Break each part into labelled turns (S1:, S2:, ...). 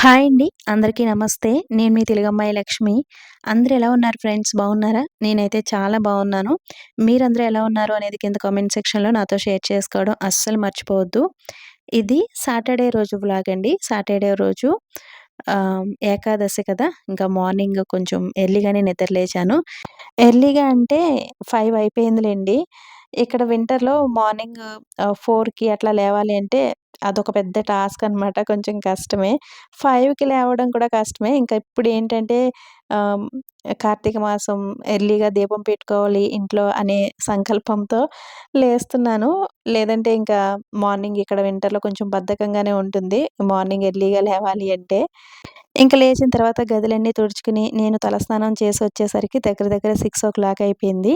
S1: Hi అండి. అందరికీ నమస్తే. నేను మీ తెలుగమ్మాయి లక్ష్మి. అందరూ ఎలా ఉన్నారు ఫ్రెండ్స్? బాగున్నారా? నేనైతే చాలా బాగున్నాను. మీరందరూ ఎలా ఉన్నారు అనేది కింద కామెంట్ సెక్షన్లో నాతో షేర్ చేసుకోవడం అస్సలు మర్చిపోవద్దు. ఇది సాటర్డే రోజు బ్లాగ్ అండి. సాటర్డే రోజు ఏకాదశి కదా. ఇంకా మార్నింగ్ కొంచెం ఎర్లీగానే నిద్రలేచాను ఎర్లీగా అంటే ఫైవ్ అయిపోయిందిలేండి. ఇక్కడ వింటర్లో మార్నింగ్ ఫోర్కి అట్లా లేవాలి అంటే అదొక పెద్ద టాస్క్ అనమాట కొంచెం కష్టమే. ఫైవ్కి లేవడం కూడా కష్టమే. ఇంకా ఇప్పుడు ఏంటంటే కార్తీక మాసం ఎర్లీగా దీపం పెట్టుకోవాలి ఇంట్లో అనే సంకల్పంతో లేస్తున్నాను. లేదంటే ఇంకా మార్నింగ్ ఇక్కడ వింటర్లో కొంచెం బద్ధకంగానే ఉంటుంది. మార్నింగ్ ఎర్లీగా లేవాలి అంటే. ఇంకా లేచిన తర్వాత గదులన్నీ తుడుచుకుని నేను తలస్నానం చేసి వచ్చేసరికి దగ్గర దగ్గర సిక్స్ ఓ క్లాక్ అయిపోయింది.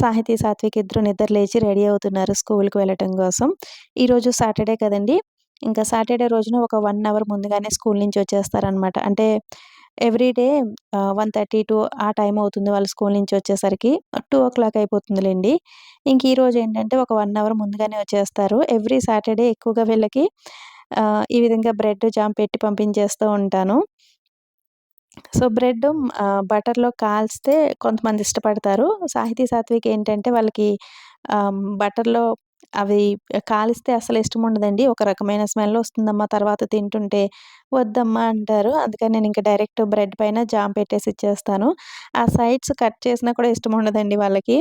S1: సాహితీ సాత్విక్ ఇద్దరు నిద్ర లేచి రెడీ అవుతున్నారు స్కూల్కి వెళ్ళటం కోసం. ఈరోజు సాటర్డే కదండి ఇంకా సాటర్డే రోజున ఒక వన్ అవర్ ముందుగానే స్కూల్ నుంచి వచ్చేస్తారనమాట అంటే ఎవ్రీడే వన్ థర్టీ టూ ఆ టైం అవుతుంది వాళ్ళు స్కూల్ నుంచి వచ్చేసరికి. టూ ఓ క్లాక్ అయిపోతుందిలేండి. ఇంక ఈరోజు ఏంటంటే ఒక వన్ అవర్ ముందుగానే వచ్చేస్తారు. ఎవ్రీ సాటర్డే ఎక్కువగా వీళ్ళకి ఈ విధంగా బ్రెడ్ జామ్ పెట్టి పంపించేస్తూ ఉంటాను. సో బ్రెడ్ బటర్లో కాల్స్తే కొంతమంది ఇష్టపడతారు. సాహితీ సాత్విక్ ఏంటంటే వాళ్ళకి బటర్లో అవి కాలిస్తే అసలు ఇష్టం ఉండదండి ఒక రకమైన స్మెల్ వస్తుందమ్మా తర్వాత తింటుంటే వద్దమ్మా అంటారు. అందుకని నేను ఇంకా డైరెక్ట్ బ్రెడ్ పైన జామ్ పెట్టేసి ఇచ్చేస్తాను. ఆ సైడ్స్ కట్ చేసినా కూడా ఇష్టం ఉండదండి వాళ్ళకి.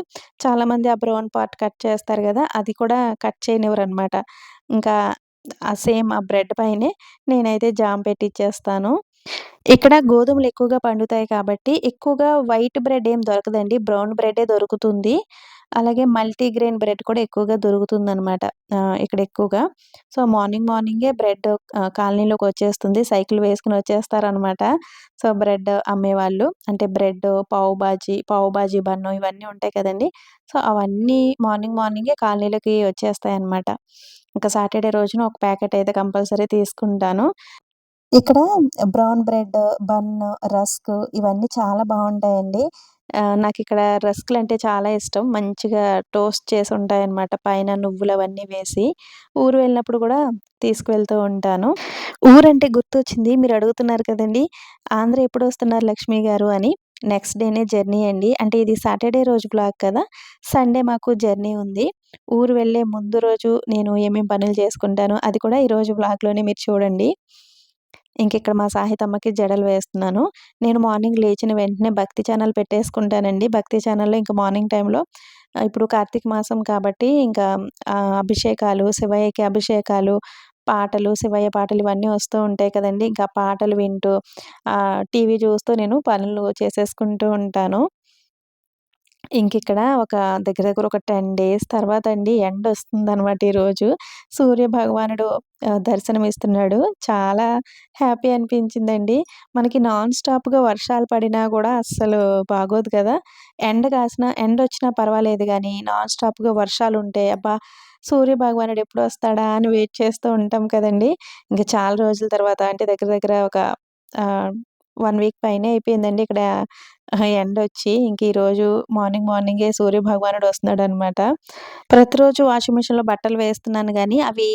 S1: చాలామంది ఆ బ్రౌన్ పార్ట్ కట్ చేస్తారు కదా అది కూడా కట్ చేయనివ్వరు అనమాట ఇంకా ఆ సేమ్ ఆ బ్రెడ్ పైనే నేనైతే జామ్ పెట్టి ఇచ్చేస్తాను. ఇక్కడ గోధుమలు ఎక్కువగా పండుతాయి కాబట్టి ఎక్కువగా వైట్ బ్రెడ్ ఏం దొరకదండి. బ్రౌన్ బ్రెడే దొరుకుతుంది. అలాగే మల్టీగ్రెయిన్ బ్రెడ్ కూడా ఎక్కువగా దొరుకుతుందనమాట ఇక్కడ ఎక్కువగా. సో మార్నింగ్ మార్నింగే బ్రెడ్ కాలనీలోకి వచ్చేస్తుంది. సైకిల్ వేసుకుని వచ్చేస్తారనమాట సో బ్రెడ్ అమ్మేవాళ్ళు. అంటే బ్రెడ్ పావు బాజీ పావు బాజీ బన్ను ఇవన్నీ ఉంటాయి కదండి. సో అవన్నీ మార్నింగ్ మార్నింగే కాలనీలోకి వచ్చేస్తాయి అనమాట ఇంకా సాటర్డే రోజున ఒక ప్యాకెట్ అయితే కంపల్సరీ తీసుకుంటాను. ఇక్కడ బ్రౌన్ బ్రెడ్ బన్ రస్క్ ఇవన్నీ చాలా బాగుంటాయండి. నాకు ఇక్కడ రస్క్లు అంటే చాలా ఇష్టం. మంచిగా టోస్ట్ చేసి ఉంటాయన్నమాట పైన నువ్వులు అవన్నీ వేసి ఊరు వెళ్ళినప్పుడు కూడా తీసుకువెళ్తూ ఉంటాను. ఊరంటే గుర్తొచ్చింది. మీరు అడుగుతున్నారు కదండి. ఆంధ్ర ఎప్పుడు వస్తున్నారు లక్ష్మి గారు అని. నెక్స్ట్ డేనే జర్నీ అండి. అంటే ఇది సాటర్డే రోజు బ్లాగ్ కదా. సండే మాకు జర్నీ ఉంది. ఊరు వెళ్ళే ముందు రోజు నేను ఏమేమి పనులు చేసుకుంటాను అది కూడా ఈరోజు బ్లాగ్లోనే మీరు చూడండి. ఇంక ఇక్కడ మా సాహితమ్మకి జడలు వేస్తున్నాను. నేను మార్నింగ్ లేచిన వెంటనే భక్తి ఛానల్ పెట్టేసుకుంటానండి. భక్తి ఛానల్లో ఇంకా మార్నింగ్ టైంలో ఇప్పుడు కార్తీక మాసం కాబట్టి ఇంకా అభిషేకాలు శివయ్యకి అభిషేకాలు పాటలు శివయ్య పాటలు ఇవన్నీ వస్తూ ఉంటాయి కదండి. ఇంకా పాటలు వింటూ టీవీ చూస్తూ నేను పనులు చేసేసుకుంటూ ఉంటాను. ఇంక ఇక్కడ ఒక దగ్గర దగ్గర ఒక టెన్ డేస్ తర్వాత అండి ఎండ వస్తుంది అనమాట ఈరోజు సూర్య భగవానుడు దర్శనం ఇస్తున్నాడు. చాలా హ్యాపీ అనిపించిందండి. మనకి నాన్ స్టాప్గా వర్షాలు పడినా కూడా అస్సలు బాగోదు కదా. ఎండ కాసిన ఎండ వచ్చినా పర్వాలేదు కానీ నాన్ స్టాప్గా వర్షాలు ఉంటే అబ్బా! సూర్య భగవానుడు ఎప్పుడు వస్తాడా అని వెయిట్ చేస్తూ ఉంటాం కదండి. ఇంకా చాలా రోజుల తర్వాత అంటే దగ్గర దగ్గర ఒక వన్ వీక్ పైనే అయిపోయిందండి ఇక్కడ ఎండ వచ్చి ఇంక ఈరోజు మార్నింగ్ మార్నింగే సూర్య భగవానుడు వస్తున్నాడు అనమాట ప్రతిరోజు వాషింగ్ మిషన్లో బట్టలు వేస్తున్నాను కానీ అవి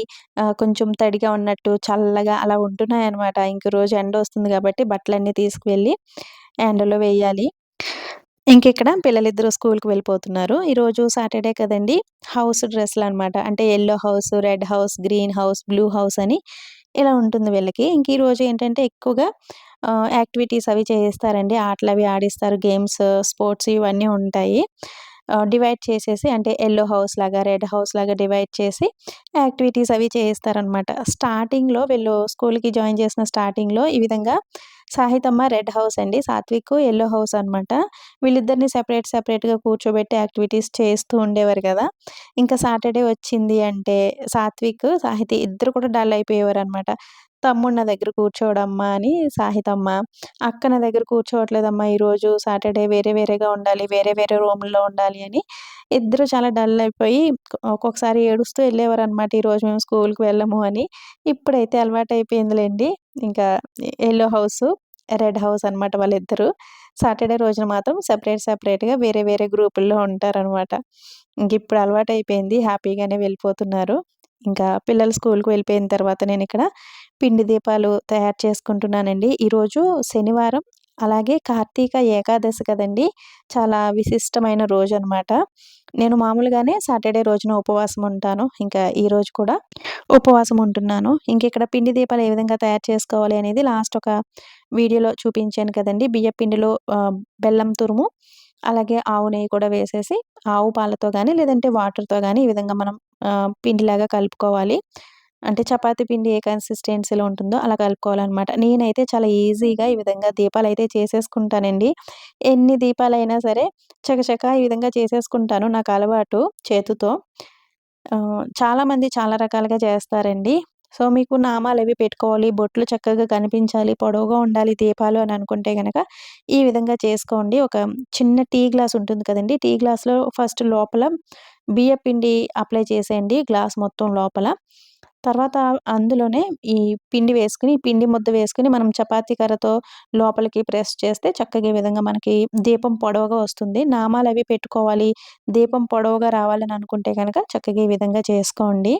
S1: కొంచెం తడిగా ఉన్నట్టు చల్లగా అలా ఉంటున్నాయి అనమాట ఇంక రోజు ఎండ వస్తుంది కాబట్టి బట్టలన్నీ తీసుకువెళ్ళి ఎండలో వేయాలి. ఇంకెక్కడ పిల్లలిద్దరూ స్కూల్కి వెళ్ళిపోతున్నారు. ఈరోజు సాటర్డే కదండి హౌస్ డ్రెస్లు అనమాట అంటే yellow house red house green house blue house అని ఇలా ఉంటుంది వీళ్ళకి. ఇంక ఈరోజు ఏంటంటే ఎక్కువగా యాక్టివిటీస్ అవి చేయిస్తారండి. ఆటలు అవి ఆడిస్తారు. గేమ్స్ స్పోర్ట్స్ ఇవన్నీ ఉంటాయి. డివైడ్ చేసేసి అంటే ఎల్లో హౌస్ లాగా రెడ్ హౌస్ లాగా డివైడ్ చేసి యాక్టివిటీస్ అవి చేయిస్తారనమాట. స్టార్టింగ్లో వీళ్ళు స్కూల్కి జాయిన్ చేసిన స్టార్టింగ్లో ఈ విధంగా సాహితమ్మ రెడ్ హౌస్ అండి. సాత్విక్ ఎల్లో హౌస్ అనమాట వీళ్ళిద్దరిని సెపరేట్ సెపరేట్గా కూర్చోబెట్టి యాక్టివిటీస్ చేస్తూ ఉండేవారు కదా. ఇంకా సాటర్డే వచ్చింది అంటే సాత్విక్ సాహితి ఇద్దరు కూడా డల్ అయిపోయేవారు అనమాట తమ్ముడు నా దగ్గర కూర్చోవడమ్మా అని సాహితమ్మ. అక్క నా దగ్గర కూర్చోవట్లేదమ్మా ఈరోజు సాటర్డే వేరే వేరేగా ఉండాలి వేరే వేరే రూమ్లో ఉండాలి అని ఇద్దరు చాలా డల్ అయిపోయి ఒక్కొక్కసారి ఏడుస్తూ వెళ్ళేవారు అనమాట ఈరోజు మేము స్కూల్కి వెళ్ళము అని. ఇప్పుడైతే అలవాటు అయిపోయిందిలేండి ఇంకా ఎల్లో హౌస్ రెడ్ హౌస్ అనమాట వాళ్ళిద్దరు. సాటర్డే రోజున మాత్రం సపరేట్ సపరేట్గా వేరే వేరే గ్రూపుల్లో ఉంటారనమాట ఇంక ఇప్పుడు అలవాటు అయిపోయింది హ్యాపీగానే వెళ్ళిపోతున్నారు. ఇంకా పిల్లలు స్కూల్కి వెళ్ళిపోయిన తర్వాత నేను ఇక్కడ పిండి దీపాలు తయారు చేసుకుంటున్నానండి. ఈరోజు శనివారం అలాగే కార్తీక ఏకాదశి కదండి! చాలా విశిష్టమైన రోజు అనమాట నేను మామూలుగానే సాటర్డే రోజున ఉపవాసం ఉంటాను. ఇంకా ఈ రోజు కూడా ఉపవాసం ఉంటున్నాను. ఇంక ఇక్కడ పిండి దీపాలు ఏ విధంగా తయారు చేసుకోవాలి అనేది లాస్ట్ ఒక వీడియోలో చూపించాను కదండి! బియ్య పిండిలో బెల్లం తురుము అలాగే ఆవు నెయ్యి కూడా వేసేసి ఆవు పాలతో కానీ లేదంటే వాటర్తో కానీ ఈ విధంగా మనం పిండిలాగా కలుపుకోవాలి. అంటే చపాతీ పిండి ఏ కన్సిస్టెన్సీలో ఉంటుందో అలా కలుపుకోవాలన్నమాట. నేనైతే చాలా ఈజీగా ఈ విధంగా దీపాలు అయితే చేసేసుకుంటానండి. ఎన్ని దీపాలైనా సరే చకచక ఈ విధంగా చేసేసుకుంటాను నాకు అలవాటు చేతితో. చాలామంది చాలా రకాలుగా చేస్తారండి. సో మీకు నామాలు అవి పెట్టుకోవాలి బొట్లు చక్కగా కనిపించాలి పొడవుగా ఉండాలి దీపాలు అని అనుకుంటే కనుక ఈ విధంగా చేసుకోండి. ఒక చిన్న టీ గ్లాస్ ఉంటుంది కదండి టీ గ్లాస్లో ఫస్ట్ లోపల బియ్య పిండి అప్లై చేసేయండి గ్లాస్ మొత్తం లోపల. తర్వాత అందులోనే ఈ పిండి వేసుకుని పిండి ముద్ద వేసుకుని మనం చపాతీ కర్రతో లోపలికి ప్రెస్ చేస్తే చక్కగా ఈ విధంగా మనకి దీపం పొడవుగా వస్తుంది. నామాలు అవి పెట్టుకోవాలి దీపం పొడవుగా రావాలని అనుకుంటే కనుక చక్కగా ఈ విధంగా చేసుకోండి.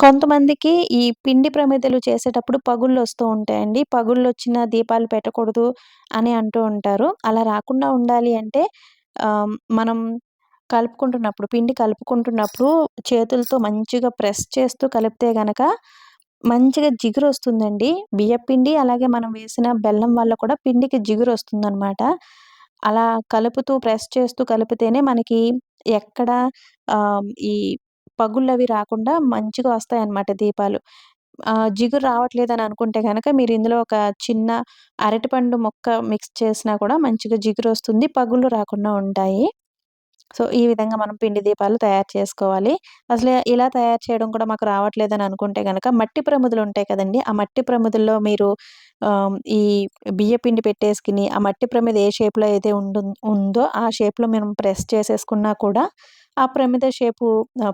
S1: కొంతమందికి ఈ పిండి ప్రమిదలు చేసేటప్పుడు పగుళ్ళు వస్తూ ఉంటాయండి. పగుళ్ళు వచ్చిన దీపాలు పెట్టకూడదు అని అంటూ ఉంటారు. అలా రాకుండా ఉండాలి అంటే మనం కలుపుకుంటున్నప్పుడు పిండి కలుపుకుంటున్నప్పుడు చేతులతో మంచిగా ప్రెస్ చేస్తూ కలిపితే గనక మంచిగా జిగురు వస్తుందండి బియ్యపిండి అలాగే మనం వేసిన బెల్లం వల్ల కూడా పిండికి జిగురు వస్తుందన్నమాట అలా కలుపుతూ ప్రెస్ చేస్తూ కలిపితేనే మనకి ఎక్కడ ఈ పగుళ్ళవి రాకుండా మంచిగా వస్తాయన్నమాట దీపాలు. జిగురు రావట్లేదని అనుకుంటే కనుక మీరు ఇందులో ఒక చిన్న అరటిపండు మొక్క మిక్స్ చేసినా కూడా మంచిగా జిగురు వస్తుంది పగుళ్ళు రాకుండా ఉంటాయి. సో ఈ విధంగా మనం పిండి దీపాలు తయారు చేసుకోవాలి. అసలు ఇలా తయారు చేయడం కూడా మాకు రావట్లేదని అనుకుంటే కనుక మట్టి ప్రముదులు ఉంటాయి కదండి ఆ మట్టి ప్రముదుల్లో మీరు ఈ బియ్య పిండి పెట్టేసుకుని ఆ మట్టి ప్రమిద ఏ షేప్లో అయితే ఉండు ఉందో ఆ షేప్లో మేము ప్రెస్ చేసేసుకున్నా కూడా ఆ ప్రమిద షేపు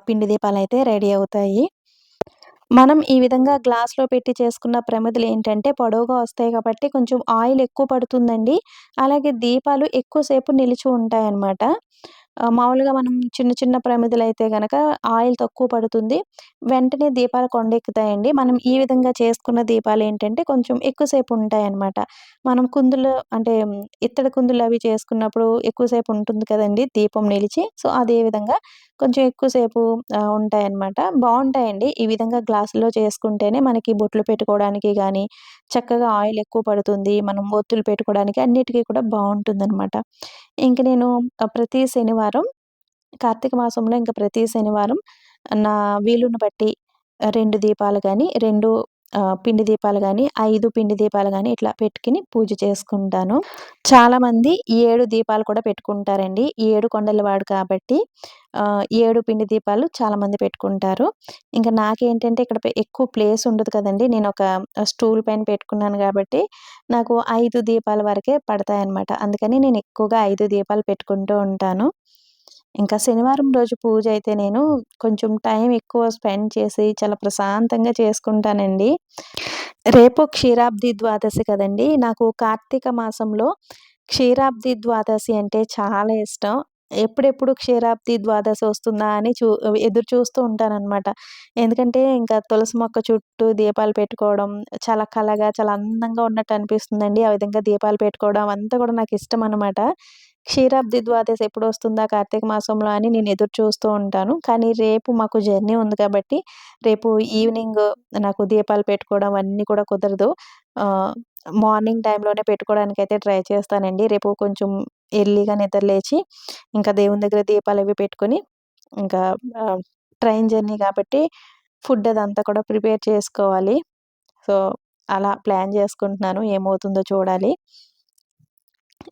S1: పిండి దీపాలు అయితే రెడీ అవుతాయి. మనం ఈ విధంగా గ్లాస్లో పెట్టి చేసుకున్న ప్రమిదలు ఏంటంటే పొడవుగా వస్తాయి కాబట్టి కొంచెం ఆయిల్ ఎక్కువ పడుతుందండి. అలాగే దీపాలు ఎక్కువసేపు నిలిచి ఉంటాయి అన్నమాట మామూలుగా మనం చిన్న చిన్న ప్రమిదలు అయితే కనుక ఆయిల్ తక్కువ పడుతుంది. వెంటనే దీపాలు కొండెక్కుతాయండి. మనం ఈ విధంగా చేసుకున్న దీపాలు ఏంటంటే కొంచెం ఎక్కువసేపు ఉంటాయి అన్నమాట మనం కుందులు అంటే ఇత్తడి కుందులు అవి చేసుకున్నప్పుడు ఎక్కువసేపు ఉంటుంది కదండి దీపం నిలిచి. సో అదే విధంగా కొంచెం ఎక్కువసేపు ఉంటాయి అన్నమాట బాగుంటాయండి. ఈ విధంగా గ్లాసులో చేసుకుంటేనే మనకి బొట్లు పెట్టుకోవడానికి కానీ చక్కగా ఆయిల్ ఎక్కువ పడుతుంది. మనం ఒత్తులు పెట్టుకోవడానికి అన్నిటికీ కూడా బాగుంటుంది అనమాట ఇంక నేను ప్రతి శనివారం కార్తీక మాసంలో ఇంకా ప్రతి శనివారం నా వీలుని బట్టి రెండు దీపాలు కానీ రెండు పిండి దీపాలు కానీ ఐదు పిండి దీపాలు కానీ ఇట్లా పెట్టుకుని పూజ చేసుకుంటాను. చాలామంది ఏడు దీపాలు కూడా పెట్టుకుంటారండి. ఏడు కొండలవాడు కాబట్టి ఏడు పిండి దీపాలు చాలామంది పెట్టుకుంటారు. ఇంకా నాకేంటంటే ఇక్కడ ఎక్కువ ప్లేస్ ఉండదు కదండి. నేను ఒక స్టూల్ పైన పెట్టుకున్నాను కాబట్టి నాకు ఐదు దీపాల వరకే పడతాయన్నమాట. అందుకని నేను ఎక్కువగా ఐదు దీపాలు పెట్టుకుంటూ ఉంటాను. ఇంకా శనివారం రోజు పూజ అయితే నేను కొంచెం టైం ఎక్కువ స్పెండ్ చేసి చాలా ప్రశాంతంగా చేసుకుంటానండి. రేపు క్షీరాబ్ది ద్వాదశి కదండి. నాకు కార్తీక మాసంలో క్షీరాబ్ది ద్వాదశి అంటే చాలా ఇష్టం. ఎప్పుడెప్పుడు క్షీరాబ్ది ద్వాదశి వస్తుందా అని చూ ఎదురు చూస్తూ ఉంటానన్నమాట. ఎందుకంటే ఇంకా తులసి మొక్క చుట్టూ దీపాలు పెట్టుకోవడం చాలా కలగా చాలా అందంగా ఉన్నట్టు అనిపిస్తుందండి. ఆ విధంగా దీపాలు పెట్టుకోవడం అంతా కూడా నాకు ఇష్టం అనమాట క్షీరాబ్ది ద్వాదశి ఎప్పుడు వస్తుందా కార్తీక మాసంలో అని నేను ఎదురు చూస్తూ ఉంటాను. కానీ రేపు మాకు జర్నీ ఉంది కాబట్టి రేపు ఈవినింగ్ నాకు దీపాలు పెట్టుకోవడం అన్నీ కూడా కుదరదు. మార్నింగ్ టైంలోనే పెట్టుకోవడానికి అయితే ట్రై చేస్తానండి. రేపు కొంచెం ఎర్లీగా నిద్రలేచి ఇంకా దేవుని దగ్గర దీపాలు అవి పెట్టుకొని ఇంకా ట్రైన్ జర్నీ కాబట్టి ఫుడ్ అదంతా కూడా ప్రిపేర్ చేసుకోవాలి. సో అలా ప్లాన్ చేసుకుంటున్నాను. ఏమవుతుందో చూడాలి.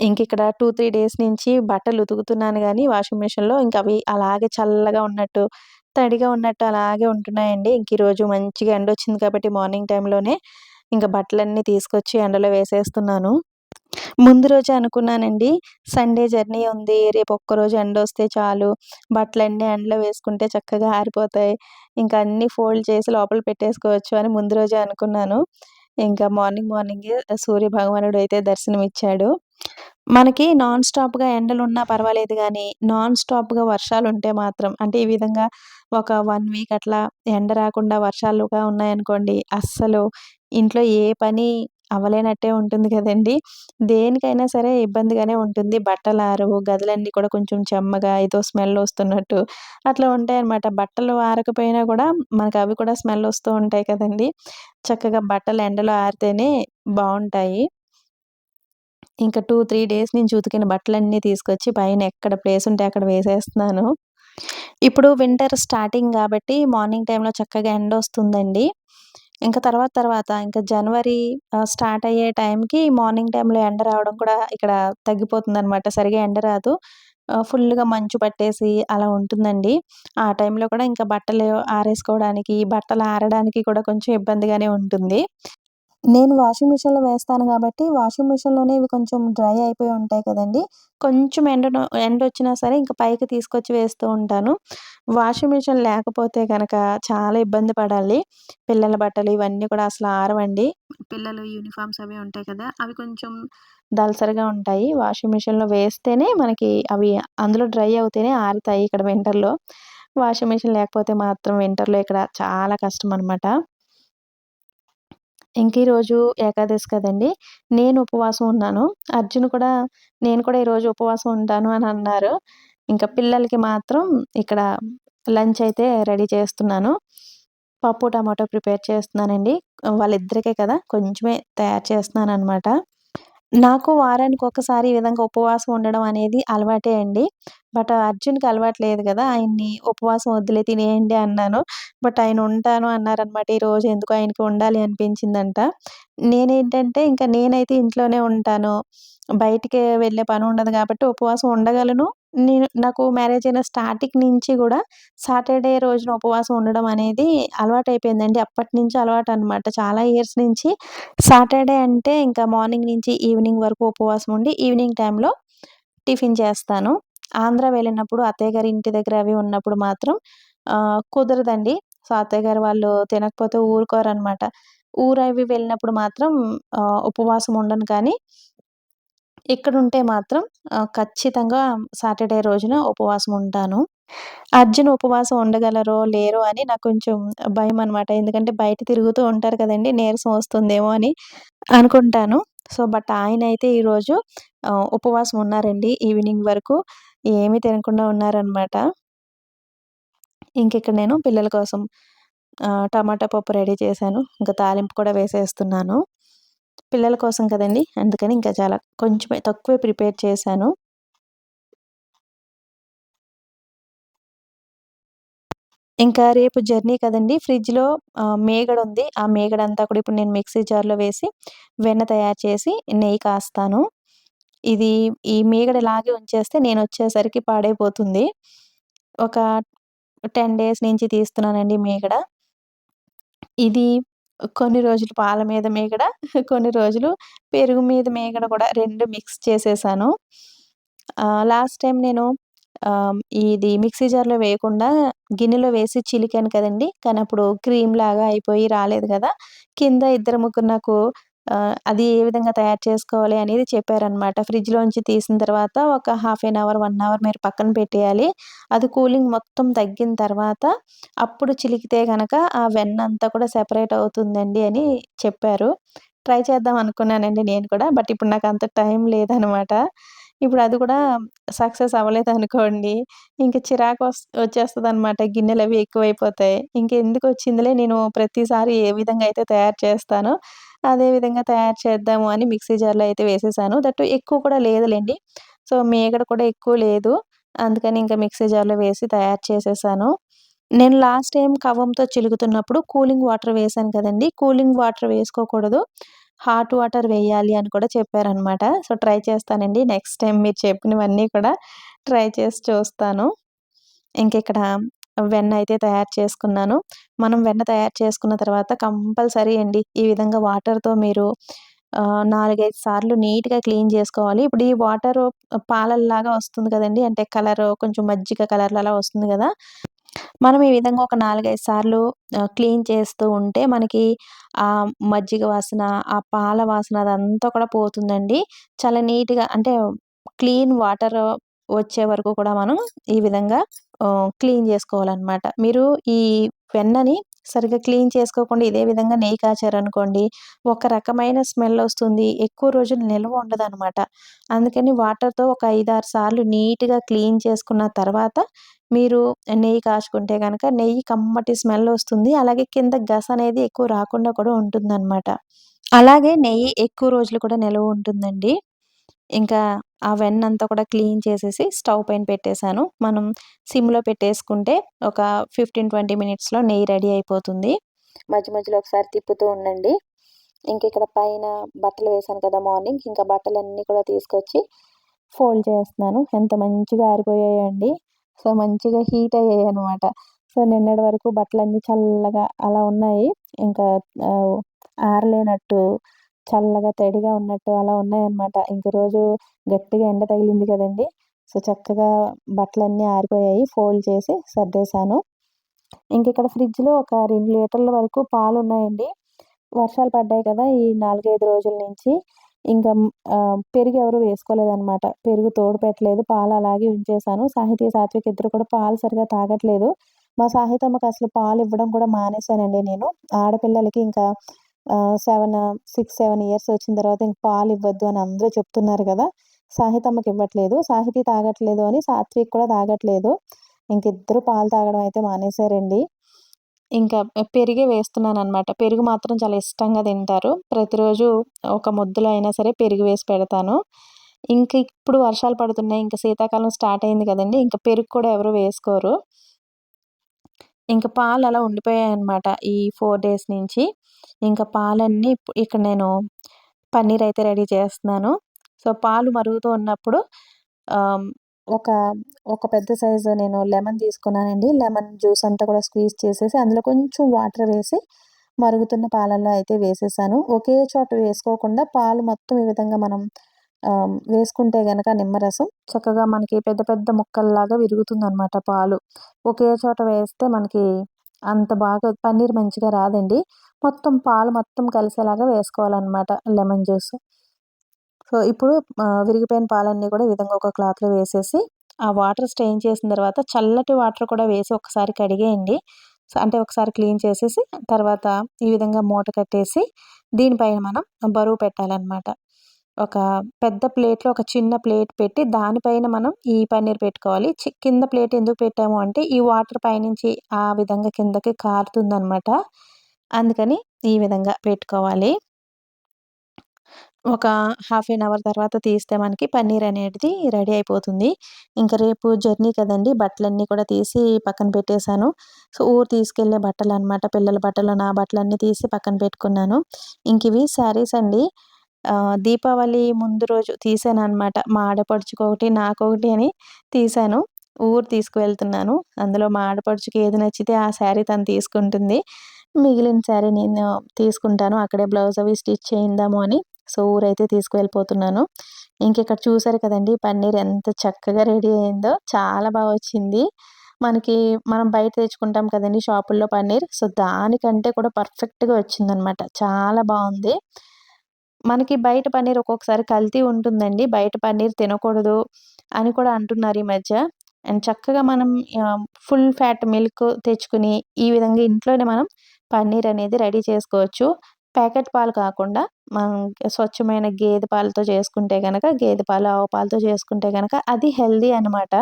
S1: ఇంక ఇక్కడ టూ త్రీ డేస్ నుంచి బట్టలు ఉతుకుతున్నాను కానీ వాషింగ్ మిషన్లో. ఇంకా అవి అలాగే చల్లగా ఉన్నట్టు తడిగా ఉన్నట్టు అలాగే ఉంటున్నాయండి. ఇంక ఈరోజు మంచిగా ఎండ వచ్చింది కాబట్టి మార్నింగ్ టైంలోనే ఇంకా బట్టలన్నీ తీసుకొచ్చి ఎండలో వేసేస్తున్నాను. ముందు రోజే అనుకున్నానండి సండే జర్నీ ఉంది రేపు ఒక్కరోజు ఎండ వస్తే చాలు. బట్టలన్నీ ఎండలో వేసుకుంటే చక్కగా ఆరిపోతాయి. ఇంకా అన్నీ ఫోల్డ్ చేసి లోపల పెట్టేసుకోవచ్చు అని ముందు రోజే అనుకున్నాను. ఇంకా మార్నింగ్ మార్నింగే సూర్య భగవానుడు అయితే దర్శనం ఇచ్చాడు మనకి నాన్ స్టాప్‌గా ఎండలు ఉన్నా పర్వాలేదు కానీ నాన్ స్టాప్‌గా వర్షాలు ఉంటే మాత్రం అంటే ఈ విధంగా ఒక వన్ వీక్ అట్లా ఎండ రాకుండా వర్షాలుగా ఉన్నాయనుకోండి, అస్సలు ఇంట్లో ఏ పని అవ్వలేనట్టే ఉంటుంది కదండి దేనికైనా సరే ఇబ్బందిగానే ఉంటుంది. బట్టలు ఆరవు గదులన్నీ కూడా కొంచెం చెమ్మగా ఏదో స్మెల్ వస్తున్నట్టు అట్లా ఉంటాయన్నమాట బట్టలు ఆరకపోయినా కూడా మనకు అవి కూడా స్మెల్ వస్తూ ఉంటాయి కదండీ! చక్కగా బట్టలు ఎండలో ఆరితేనే బాగుంటాయి ఇంకా 2, 3 డేస్ నుంచి ఉతికిన బట్టలన్నీ తీసుకొచ్చి పైన ఎక్కడ ప్లేస్ ఉంటే అక్కడ వేసేస్తున్నాను. ఇప్పుడు వింటర్ స్టార్టింగ్ కాబట్టి మార్నింగ్ టైంలో చక్కగా ఎండ వస్తుందండి ఇంకా తర్వాత తర్వాత ఇంకా జనవరి స్టార్ట్ అయ్యే టైంకి మార్నింగ్ టైంలో ఎండ రావడం కూడా ఇక్కడ తగ్గిపోతుందనమాట. సరిగా ఎండ రాదు. ఫుల్గా మంచు పట్టేసి అలా ఉంటుందండి. ఆ టైంలో కూడా ఇంకా బట్టలు ఆరేసుకోవడానికి, బట్టలు ఆరడానికి కూడా కొంచెం ఇబ్బందిగానే ఉంటుంది. నేను వాషింగ్ మిషన్‌లో వేస్తాను కాబట్టి వాషింగ్ మిషన్‌లోనే ఇవి కొంచెం డ్రై అయిపోయి ఉంటాయి కదండీ! కొంచెం ఎండను ఎండొచ్చినా సరే ఇంకా పైకి తీసుకొచ్చి వేస్తూ ఉంటాను. వాషింగ్ మిషన్ లేకపోతే కనుక చాలా ఇబ్బంది పడాలి. పిల్లల బట్టలు ఇవన్నీ కూడా అసలు ఆరవండి. పిల్లలు యూనిఫార్మ్స్ అవి ఉంటాయి కదా! అవి కొంచెం దలసరిగా ఉంటాయి. వాషింగ్ మిషన్‌లో వేస్తేనే మనకి అవి అందులో డ్రై అవుతేనే ఆరుతాయి ఇక్కడ వింటర్‌లో. వాషింగ్ మిషన్ లేకపోతే మాత్రం వింటర్‌లో ఇక్కడ చాలా కష్టం అనమాట ఇంక ఈరోజు ఏకాదశి కదండీ! నేను ఉపవాసం ఉన్నాను. అర్జున్ కూడా నేను కూడా ఈరోజు ఉపవాసం ఉంటాను అని అన్నారు. ఇంకా పిల్లలకి మాత్రం ఇక్కడ లంచ్ అయితే రెడీ చేస్తున్నాను. పప్పు, టమాటో ప్రిపేర్ చేస్తున్నానండి. వాళ్ళిద్దరికే కదా! కొంచెమే తయారు చేస్తున్నాను అనమాట నాకు వారానికి ఒకసారి ఈ విధంగా ఉపవాసం ఉండడం అనేది అలవాటే అండి. బట్ అర్జున్‌కి అలవాటు లేదు కదా ఆయన్ని ఉపవాసం వదిలే తినేయండి అన్నాను. బట్ ఆయన ఉంటాను అన్నారనమాట. ఈరోజు ఎందుకు ఆయనకి ఉండాలి అనిపించిందంట. నేనేంటంటే ఇంకా నేనైతే ఇంట్లోనే ఉంటాను. బయటికి వెళ్ళే పని ఉండదు కాబట్టి ఉపవాసం ఉండగలను. నేను నాకు మ్యారేజ్ అయిన స్టార్టింగ్ నుంచి కూడా సాటర్‌డే రోజున ఉపవాసం ఉండడం అనేది అలవాటైపోయిందండి అప్పటి నుంచి అలవాటు అనమాట చాలా ఇయర్స్ నుంచి సాటర్‌డే అంటే ఇంకా మార్నింగ్ నుంచి ఈవినింగ్ వరకు ఉపవాసం ఉండి, ఈవినింగ్ టైంలో టిఫిన్ చేస్తాను. ఆంధ్ర వెళ్ళినప్పుడు అత్తయ్య గారి ఇంటి దగ్గర అవి ఉన్నప్పుడు మాత్రం కుదరదండి. సో, అత్తయ్య గారు వాళ్ళు తినకపోతే ఊరుకోరనమాట. ఊరవి వెళ్ళినప్పుడు మాత్రం ఉపవాసం ఉండను కానీ ఇక్కడ ఉంటే మాత్రం ఖచ్చితంగా సాటర్‌డే రోజున ఉపవాసం ఉంటాను. అర్జున్ ఉపవాసం ఉండగలరో, లేరో అని నాకు కొంచెం భయం అనమాట ఎందుకంటే బయట తిరుగుతూ ఉంటారు కదండి నీరసం వస్తుందేమో అని అనుకుంటాను. సో, బట్ ఆయన అయితే ఈరోజు ఉపవాసం ఉన్నారండి ఈవినింగ్ వరకు. ఏమీ తినకుండా ఉన్నారనమాట. ఇంకిక్కడ నేను పిల్లల కోసం టమాటా పప్పు రెడీ చేశాను. ఇంకా తాలింపు కూడా వేసేస్తున్నాను. పిల్లల కోసం కదండి అందుకని ఇంకా చాలా కొంచెమే తక్కువే ప్రిపేర్ చేశాను. ఇంకా రేపు జర్నీ కదండీ! ఫ్రిడ్జ్‌లో మేగడ ఉంది ఆ మేగడంతా కూడా ఇప్పుడు నేను మిక్సీ జార్‌లో వేసి వెన్న తయారు చేసి నెయ్యి కాస్తాను. ఇది ఈ మేగడ లాగే ఉంచేస్తే నేను వచ్చేసరికి పాడైపోతుంది. ఒక 10 డేస్ నుంచి తీస్తున్నానండి మేగడ ఇది కొన్ని రోజులు పాల మీద మీగడ, కొన్ని రోజులు పెరుగు మీద మీగడ కూడా రెండు మిక్స్ చేసేసాను. లాస్ట్ టైం నేను ఇది మిక్సీ జార్‌లో వేయకుండా గిన్నెలో వేసి చిలికాను కదండీ! కానీ అప్పుడు క్రీమ్ లాగా అయిపోయి రాలేదు కదా కింద ఇద్దరు ముగ్గురు నాకు అది ఏ విధంగా తయారు చేసుకోవాలి అనేది చెప్పారనమాట. ఫ్రిడ్జ్‌లోంచి తీసిన తర్వాత ఒక half an hour, one hour మీరు పక్కన పెట్టేయాలి. అది కూలింగ్ మొత్తం తగ్గిన తర్వాత అప్పుడు చిలికితే కనుక ఆ వెన్న అంతా కూడా సెపరేట్ అవుతుందండి అని చెప్పారు. ట్రై చేద్దాం అనుకున్నానండి నేను కూడా. బట్ ఇప్పుడు నాకు అంత టైం లేదనమాట. ఇప్పుడు అది కూడా సక్సెస్ అవ్వలేదు అనుకోండి ఇంకా చిరాకు వచ్చేస్తుంది అనమాట గిన్నెలు అవి ఎక్కువైపోతాయి. ఇంకెందుకొచ్చిందిలే నేను ప్రతిసారి ఏ విధంగా అయితే తయారు చేస్తానో, అదే విధంగా తయారు చేద్దాము అని మిక్సీ జార్‌లో అయితే వేసేసాను. దట్టు ఎక్కువ కూడా లేదులేండి సో, మీగడ కూడా ఎక్కువ లేదు. అందుకని ఇంకా మిక్సీ జార్‌లో వేసి తయారు చేసేసాను. నేను లాస్ట్ టైం కవ్వంతో చిలుగుతున్నప్పుడు కూలింగ్ వాటర్ వేశాను కదండి కూలింగ్ వాటర్ వేసుకోకూడదు. హాట్ వాటర్ వేయాలి అని కూడా చెప్పారనమాట. సో, ట్రై చేస్తానండి. నెక్స్ట్ టైం మీరు చెప్పినవన్నీ కూడా ట్రై చేసి చూస్తాను. ఇంకిక్కడ వెన్న అయితే తయారు చేసుకున్నాను. మనం వెన్న తయారు చేసుకున్న తర్వాత కంపల్సరీ అండి ఈ విధంగా వాటర్‌తో మీరు నాలుగైదు సార్లు నీట్‌గా క్లీన్ చేసుకోవాలి. ఇప్పుడు ఈ వాటర్ పాలల్లాగా వస్తుంది కదండి. అంటే కలరు కొంచెం మజ్జిగ కలర్‌లో అలా వస్తుంది కదా. మనం ఈ విధంగా ఒక నాలుగైదు సార్లు క్లీన్ చేస్తూ ఉంటే మనకి ఆ మజ్జిగ వాసన ఆ పాల వాసన అదంతా కూడా పోతుందండి. చాలా నీట్గా అంటే క్లీన్ వాటర్ వచ్చే వరకు కూడా మనం ఈ విధంగా క్లీన్ చేసుకోవాలన్నమాట. మీరు ఈ వెన్నని సరిగ్గా క్లీన్ చేసుకోకుండా ఇదే విధంగా నెయ్యి కాచారనుకోండి ఒక రకమైన స్మెల్ వస్తుంది. ఎక్కువ రోజులు నిల్వ ఉండదు అనమాట అందుకని వాటర్తో ఒక ఐదారు సార్లు నీట్గా క్లీన్ చేసుకున్న తర్వాత మీరు నెయ్యి కాచుకుంటే కనుక నెయ్యి కమ్మటి స్మెల్ వస్తుంది. అలాగే కింద గస అనేది ఎక్కువ రాకుండా కూడా ఉంటుందన్నమాట. అలాగే నెయ్యి ఎక్కువ రోజులు కూడా నిల్వ ఉంటుందండి. ఇంకా ఆ వెన్న అంతా కూడా క్లీన్ చేసేసి స్టవ్ పైన పెట్టేశాను. మనం సిమ్లో పెట్టేసుకుంటే ఒక ఫిఫ్టీన్ ట్వంటీ మినిట్స్లో నెయ్యి రెడీ అయిపోతుంది. మధ్య మధ్యలో ఒకసారి తిప్పుతూ ఉండండి. ఇంక ఇక్కడ పైన బట్టలు వేసాను కదా మార్నింగ్ ఇంకా బట్టలన్నీ కూడా తీసుకొచ్చి ఫోల్డ్ చేస్తున్నాను. ఎంత మంచిగా ఆరిపోయాయండి. సో మంచిగా హీట్ అయ్యాయి అనమాట సో నిన్నటి వరకు బట్టలన్నీ చల్లగా అలా ఉన్నాయి. ఇంకా ఆరలేనట్టు చల్లగా తడిగా ఉన్నట్టు అలా ఉన్నాయన్నమాట. ఇంక రోజు గట్టిగా ఎండ తగిలింది కదండి. సో చక్కగా బట్టలన్నీ ఆరిపోయాయి. ఫోల్డ్ చేసి సర్దేశాను. ఇంక ఇక్కడ ఫ్రిడ్జ్లో ఒక రెండు లీటర్ల వరకు పాలు ఉన్నాయండి. వర్షాలు పడ్డాయి కదా ఈ నాలుగైదు రోజుల నుంచి. ఇంకా పెరుగు ఎవరు వేసుకోలేదన్నమాట. పెరుగు తోడు పెట్టలేదు. పాలు అలాగే ఉంచేశాను. సాహితీ సాత్విక్ ఇద్దరు కూడా పాలు సరిగా తాగట్లేదు. మా సాహితమ్మకి అసలు పాలు ఇవ్వడం కూడా మానేశానండి నేను. ఆడపిల్లలకి ఇంకా సెవెన్ సిక్స్ సెవెన్ ఇయర్స్ వచ్చిన తర్వాత ఇంక పాలు ఇవ్వద్దు అని అందరూ చెప్తున్నారు కదా. సాహితమ్మకి ఇవ్వట్లేదు. సాహితీ తాగట్లేదు అని సాత్విక్ కూడా తాగట్లేదు. ఇంక ఇద్దరు పాలు తాగడం అయితే మానేశారండి. ఇంకా పెరిగే వేస్తున్నాను అనమాట పెరుగు మాత్రం చాలా ఇష్టంగా తింటారు. ప్రతిరోజు ఒక ముద్దలో అయినా సరే పెరుగు వేసి పెడతాను. ఇంక ఇప్పుడు వర్షాలు పడుతున్నాయి. ఇంకా శీతాకాలం స్టార్ట్ అయింది కదండి. ఇంకా పెరుగు కూడా ఎవరు వేసుకోరు. ఇంకా పాలు అలా ఉండిపోయాయి అనమాట ఈ ఫోర్ డేస్ నుంచి. ఇంకా పాలన్నీ ఇక్కడ నేను పన్నీర్ అయితే రెడీ చేస్తున్నాను. సో పాలు మరుగుతూ ఉన్నప్పుడు ఒక ఒక పెద్ద సైజు నేను లెమన్ తీసుకున్నానండి. లెమన్ జ్యూస్ అంతా కూడా స్క్వీజ్ చేసేసి అందులో కొంచెం వాటర్ వేసి మరుగుతున్న పాలల్లో అయితే వేసేసాను. ఒకే చోట వేసుకోకుండా పాలు మొత్తం ఈ విధంగా మనం వేసుకుంటే గనక నిమ్మరసం చక్కగా మనకి పెద్ద పెద్ద ముక్కల్లాగా విరుగుతుంది అనమాట పాలు. ఒకే చోట వేస్తే మనకి అంత బాగా పన్నీర్ మంచిగా రాదండి. మొత్తం పాలు మొత్తం కలిసేలాగా వేసుకోవాలన్నమాట లెమన్ జ్యూస్. సో ఇప్పుడు విరిగిపోయిన పాలన్నీ కూడా ఈ విధంగా ఒక క్లాత్లో వేసేసి ఆ వాటర్ స్టెయిన్ చేసిన తర్వాత చల్లటి వాటర్ కూడా వేసి ఒకసారి కడిగేయండి. అంటే ఒకసారి క్లీన్ చేసేసి తర్వాత ఈ విధంగా మూట కట్టేసి దీనిపైన మనం బరువు పెట్టాలన్నమాట. ఒక పెద్ద ప్లేట్లో ఒక చిన్న ప్లేట్ పెట్టి దానిపైన మనం ఈ పన్నీర్ పెట్టుకోవాలి. కింద ప్లేట్ ఎందుకు పెట్టాము అంటే ఈ వాటర్ పైనుంచి ఆ విధంగా కిందకి కారుతుందనమాట అందుకని ఈ విధంగా పెట్టుకోవాలి. ఒక హాఫ్ ఎన్ అవర్ తర్వాత తీస్తే మనకి పన్నీర్ అనేది రెడీ అయిపోతుంది. ఇంకా రేపు జర్నీ కదండి బట్టలన్నీ కూడా తీసి పక్కన పెట్టేశాను. సో ఊరు తీసుకెళ్ళే బట్టలు అనమాట పిల్లల బట్టలు నా బట్టలన్నీ తీసి పక్కన పెట్టుకున్నాను. ఇంక ఇవి శారీస్ అండి. దీపావళి ముందు రోజు తీసాను అనమాట మా ఆడపడుచుకొకటి నాకొకటి అని తీసాను. ఊరు తీసుకువెళ్తున్నాను. అందులో మా ఆడపడుచుకి ఏది నచ్చితే ఆ శారీ తను తీసుకుంటుంది. మిగిలిన శారీ నేను తీసుకుంటాను. అక్కడే బ్లౌజ్ అవి స్టిచ్ చేయిందాము అని. సో ఊరైతే తీసుకువెళ్ళిపోతున్నాను. ఇంకెక్కడ చూసారు కదండి పన్నీర్ ఎంత చక్కగా రెడీ అయిందో. చాలా బాగా వచ్చింది. మనకి మనం బయట తెచ్చుకుంటాం కదండి షాపుల్లో పన్నీర్. సో దానికంటే కూడా పర్ఫెక్ట్గా వచ్చిందనమాట చాలా బాగుంది. మనకి బయట పన్నీర్ ఒక్కొక్కసారి కల్తీ ఉంటుందండి. బయట పన్నీర్ తినకూడదు అని కూడా అంటున్నారు ఈ మధ్య. అండ్ చక్కగా మనం ఫుల్ ఫ్యాట్ మిల్క్ తెచ్చుకుని ఈ విధంగా ఇంట్లోనే మనం పన్నీర్ అనేది రెడీ చేసుకోవచ్చు. ప్యాకెట్ పాలు కాకుండా మనం స్వచ్ఛమైన గేదె పాలతో చేసుకుంటే కనుక గేదె పాలు ఆవు పాలతో చేసుకుంటే కనుక అది హెల్దీ అనమాట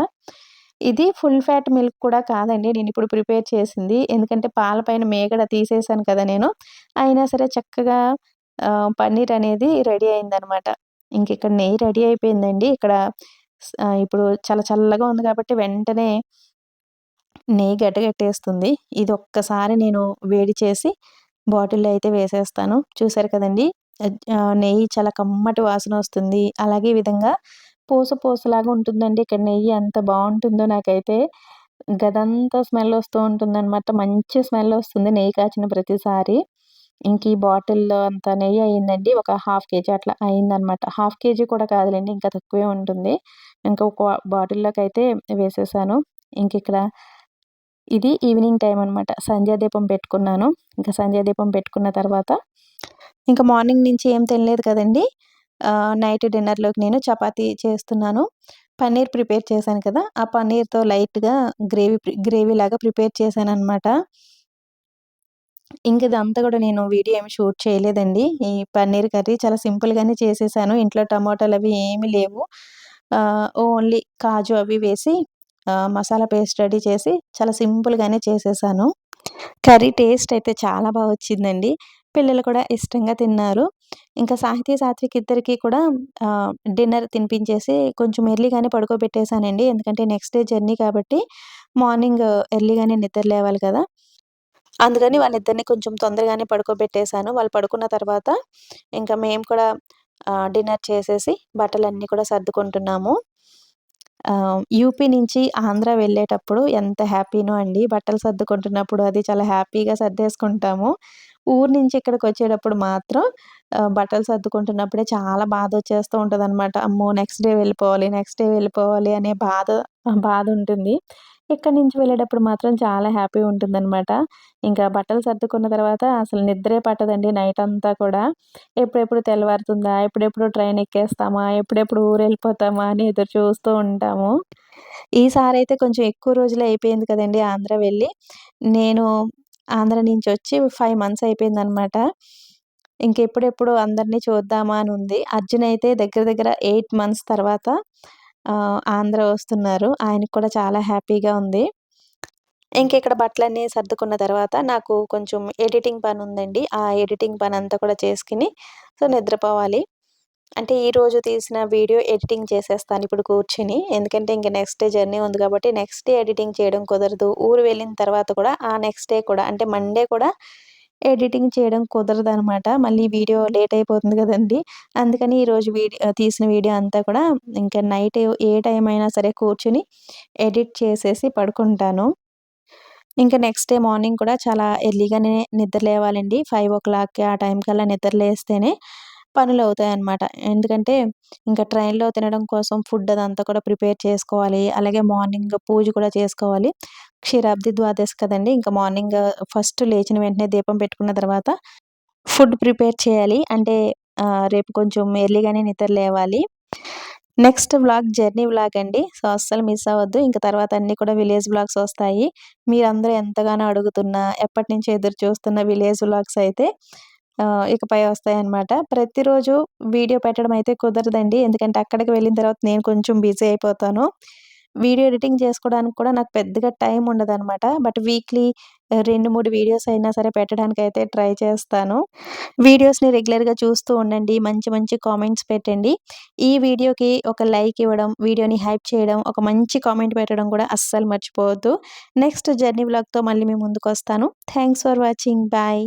S1: ఇది ఫుల్ ఫ్యాట్ మిల్క్ కూడా కాదండి. నేను ఇప్పుడు ప్రిపేర్ చేసింది. ఎందుకంటే పాలపైన మేగడ తీసేసాను కదా నేను. అయినా సరే చక్కగా పన్నీర్ అనేది రెడీ అయిందనమాట. ఇంక ఇక్కడ నెయ్యి రెడీ అయిపోయిందండి. ఇక్కడ ఇప్పుడు చాలా చల్లగా ఉంది కాబట్టి వెంటనే నెయ్యి గడ్డగట్టేస్తుంది. ఇది ఒక్కసారి నేను వేడి చేసి బాటిల్లో అయితే వేసేస్తాను. చూసారు కదండి? నెయ్యి చాలా కమ్మటి వాసన వస్తుంది. అలాగే విధంగా పూస పూసలాగా ఉంటుందండి. ఇక్కడ నెయ్యి ఎంత బాగుంటుందో నాకైతే గదంతా స్మెల్ వస్తూ ఉంటుందన్నమాట. మంచి స్మెల్ వస్తుంది నెయ్యి కాచిన ప్రతిసారి. ఇంక ఈ బాటిల్లో అంత నెయ్యి అయిందండి. ఒక హాఫ్ కేజీ అట్లా అయిందనమాట. హాఫ్ కేజీ కూడా కాదులేండి ఇంకా తక్కువే ఉంటుంది. ఇంకా ఒక బాటిల్లోకి అయితే వేసేసాను. ఇంక ఇక్కడ ఇది ఈవినింగ్ టైం అనమాట. సంధ్యా దీపం పెట్టుకున్నాను. ఇంకా సంధ్యా దీపం పెట్టుకున్న తర్వాత ఇంకా మార్నింగ్ నుంచి ఏం తినలేదు కదండి. నైట్ డిన్నర్లోకి నేను చపాతీ చేస్తున్నాను. పన్నీర్ ప్రిపేర్ చేశాను కదా ఆ పన్నీర్తో లైట్గా గ్రేవీ గ్రేవీ లాగా ప్రిపేర్ చేశాను అనమాట ఇంక ఇదంతా కూడా నేను వీడియో ఏమి షూట్ చేయలేదండి. ఈ పన్నీర్ కర్రీ చాలా సింపుల్గానే చేసేసాను. ఇంట్లో టమాటాలు అవి ఏమి లేవు. ఓన్లీ కాజు అవి వేసి మసాలా పేస్ట్ రెడీ చేసి చాలా సింపుల్గానే చేసేసాను. కర్రీ టేస్ట్ అయితే చాలా బాగా వచ్చిందండి. పిల్లలు కూడా ఇష్టంగా తిన్నారు. ఇంకా సాహితీ సాత్విక్ ఇద్దరికి కూడా డిన్నర్ తినిపించేసి కొంచెం ఎర్లీగానే పడుకోబెట్టేశానండి. ఎందుకంటే నెక్స్ట్ డే జర్నీ కాబట్టి మార్నింగ్ ఎర్లీగానే నిద్ర లేవాలి కదా. అందుకని వాళ్ళిద్దరిని కొంచెం తొందరగానే పడుకోబెట్టేశాను. వాళ్ళు పడుకున్న తర్వాత ఇంకా మేము కూడా డిన్నర్ చేసేసి బట్టలన్నీ కూడా సర్దుకుంటున్నాము. యూపీ నుంచి ఆంధ్ర వెళ్ళేటప్పుడు ఎంత హ్యాపీనో అండి. బట్టలు సర్దుకుంటున్నప్పుడు అది చాలా హ్యాపీగా సర్దేసుకుంటాము. ఊరు నుంచి ఇక్కడికి వచ్చేటప్పుడు మాత్రం బట్టలు సర్దుకుంటున్నప్పుడే చాలా బాధ వచ్చేస్తూ ఉంటుంది అనమాట అమ్మో నెక్స్ట్ డే వెళ్ళిపోవాలి నెక్స్ట్ డే వెళ్ళిపోవాలి అనే బాధ బాధ ఉంటుంది. ఇక్కడి నుంచి వెళ్ళేటప్పుడు మాత్రం చాలా హ్యాపీ ఉంటుందన్నమాట. ఇంకా బట్టలు సర్దుకున్న తర్వాత అసలు నిద్రే పట్టదండి నైట్ అంతా కూడా. ఎప్పుడెప్పుడు తెల్లవారుతుందా ఎప్పుడెప్పుడు ట్రైన్ ఎక్కేస్తామా ఎప్పుడెప్పుడు ఊరు వెళ్ళిపోతామా అని ఎదురు చూస్తూ ఉంటాము. ఈసారి అయితే కొంచెం ఎక్కువ రోజులు అయిపోయింది కదండి ఆంధ్ర వెళ్ళి. నేను ఆంధ్ర నుంచి వచ్చి ఫైవ్ మంత్స్ అయిపోయిందనమాట ఇంకెప్పుడెప్పుడు అందరినీ చూద్దామా అని ఉంది. అర్జున్ అయితే దగ్గర దగ్గర ఎయిట్ మంత్స్ తర్వాత ఆంధ్ర వస్తున్నారు. ఆయనకు కూడా చాలా హ్యాపీగా ఉంది. ఇంక ఇక్కడ బట్టలన్నీ సర్దుకున్న తర్వాత నాకు కొంచెం ఎడిటింగ్ పని ఉందండి. ఆ ఎడిటింగ్ పని అంతా కూడా చేసుకుని సో నిద్రపోవాలి. అంటే ఈరోజు తీసిన వీడియో ఎడిటింగ్ చేసేస్తాను ఇప్పుడు కూర్చుని. ఎందుకంటే ఇంకా నెక్స్ట్ డే జర్నీ ఉంది కాబట్టి నెక్స్ట్ డే ఎడిటింగ్ చేయడం కుదరదు. ఊరు వెళ్ళిన తర్వాత కూడా ఆ నెక్స్ట్ డే కూడా అంటే మండే కూడా ఎడిటింగ్ చేయడం కుదరదు అనమాట మళ్ళీ వీడియో లేట్ అయిపోతుంది కదండి. అందుకని ఈరోజు వీడియో తీసిన వీడియో అంతా కూడా ఇంకా నైట్ ఏ టైం అయినా సరే కూర్చుని ఎడిట్ చేసేసి పడుకుంటాను. ఇంకా నెక్స్ట్ డే మార్నింగ్ కూడా చాలా ఎర్లీగానే నిద్ర లేవాలండి. ఫైవ్ ఓ క్లాక్కి ఆ టైం కల్లా నిద్ర లేస్తేనే పనులు అవుతాయి అన్నమాట ఎందుకంటే ఇంకా ట్రైన్లో తినడం కోసం ఫుడ్ అదంతా కూడా ప్రిపేర్ చేసుకోవాలి. అలాగే మార్నింగ్ పూజ కూడా చేసుకోవాలి. క్షీరాబ్ది ద్వాదశి కదండి. ఇంకా మార్నింగ్ ఫస్ట్ లేచిన వెంటనే దీపం పెట్టుకున్న తర్వాత ఫుడ్ ప్రిపేర్ చేయాలి. అంటే రేపు కొంచెం ఎర్లీగానే నిద్ర లేవాలి. నెక్స్ట్ వ్లాగ్ జర్నీ వ్లాగ్ అండి. సో అస్సలు మిస్ అవ్వద్దు. ఇంకా తర్వాత అన్నీ కూడా విలేజ్ వ్లాగ్స్ వస్తాయి. మీరందరూ ఎంతగానో అడుగుతున్న ఎప్పటి నుంచి ఎదురు చూస్తున్న విలేజ్ వ్లాగ్స్ అయితే ఇకపై వస్తాయన్నమాట. ప్రతిరోజు వీడియో పెట్టడం అయితే కుదరదండి. ఎందుకంటే అక్కడికి వెళ్ళిన తర్వాత నేను కొంచెం బిజీ అయిపోతాను. వీడియో ఎడిటింగ్ చేసుకోవడానికి కూడా నాకు పెద్దగా టైం ఉండదనమాట బట్ వీక్లీ రెండు మూడు వీడియోస్ అయినా సరే పెట్టడానికి అయితే ట్రై చేస్తాను. వీడియోస్ని రెగ్యులర్గా చూస్తూ ఉండండి. మంచి మంచి కామెంట్స్ పెట్టండి. ఈ వీడియోకి ఒక లైక్ ఇవ్వడం వీడియోని హైప్ చేయడం ఒక మంచి కామెంట్ పెట్టడం కూడా అస్సలు మర్చిపోవద్దు. నెక్స్ట్ జర్నీ బ్లాగ్తో మళ్ళీ మీ ముందుకు వస్తాను. Thanks for watching. బాయ్.